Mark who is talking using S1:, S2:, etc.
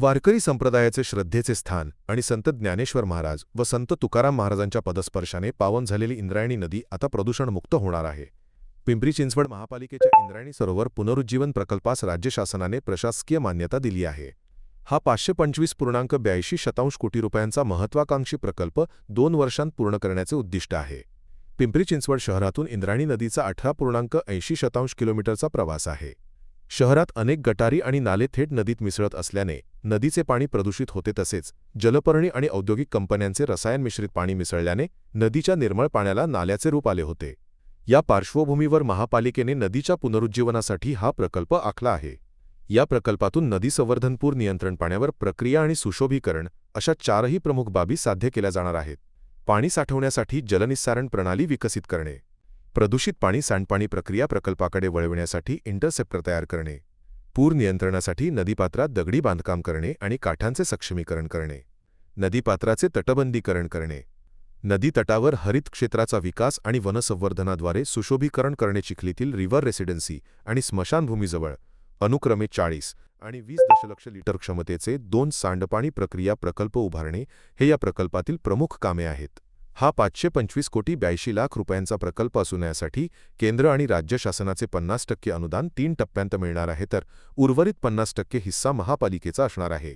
S1: वारकरी संप्रदायाचे श्रद्धेचे स्थान आणि संत ज्ञानेश्वर महाराज व संत तुकाराम महाराजांच्या पदस्पर्शाने पावन झालेली इंद्रायणी नदी आता प्रदूषणमुक्त होणार आहे. पिंपरी चिंचवड महापालिकेच्या इंद्रायणी सरोवर पुनरुज्जीवन प्रकल्पास राज्य शासनाने प्रशासकीय मान्यता दिली आहे. हा पाचशे पंचवीस पूर्णांक ब्याऐंशी शतांश कोटी रुपयांचा महत्वाकांक्षी प्रकल्प दोन वर्षांत पूर्ण करण्याचे उद्दिष्ट आहे. पिंपरी चिंचवड शहरातून इंद्रायणी नदीचा अठरा पूर्णांक ऐंशी शतांश किलोमीटरचा प्रवास आहे. शहरात अनेक गटारी आणि नाले थेट नदीत मिसळत असल्याने नदीचे पाणी प्रदूषित होते तसेच जलपर्णी आणि औद्योगिक कंपन्यांचे रसायन मिश्रित पाणी मिसळल्याने नदीच्या निर्मळ पाण्याला नाल्याचे रूप आले होते. या पार्श्वभूमीवर महापालिकेने नदीच्या पुनरुज्जीवनासाठी हा प्रकल्प आखला आहे. या प्रकल्पातून नदी संवर्धनपूर नियंत्रण पाण्यावर प्रक्रिया आणि सुशोभीकरण अशा चारही प्रमुख बाबी साध्य केल्या जाणार आहेत. पाणी साठवण्यासाठी जलनिस्सारण प्रणाली विकसित करणे. प्रदूषित पाणी सांडपाणी प्रक्रिया प्रकल्पाकडे वळविण्यासाठी इंटरसेप्टर तयार करणे. पूर नियंत्रणासाठी नदीपात्रात दगडी बांधकाम करणे आणि काठांचे सक्षमीकरण करणे. नदीपात्राचे तटबंदीकरण करणे. नदी तटावर हरित क्षेत्राचा विकास आणि वनसंवर्धनाद्वारे सुशोभीकरण करणे चिखलीतील रिव्हर रेसिडेन्सी आणि स्मशानभूमीजवळ. अनुक्रमे चाळीस आणि वीस दशलक्ष लिटर क्षमतेचे दोन सांडपाणी प्रक्रिया प्रकल्प उभारणे हे या प्रकल्पातील प्रमुख कामे आहेत. हा पाचशे पंचवीस कोटी ब्याऐंशी लाख रुपयांचा प्रकल्प असून यासाठी केंद्र आणि राज्य शासनाचे पन्नास टक्के अनुदान तीन टप्प्यांत मिळणार आहे तर उर्वरित पन्नास टक्के हिस्सा महापालिकेचा असणार आहे.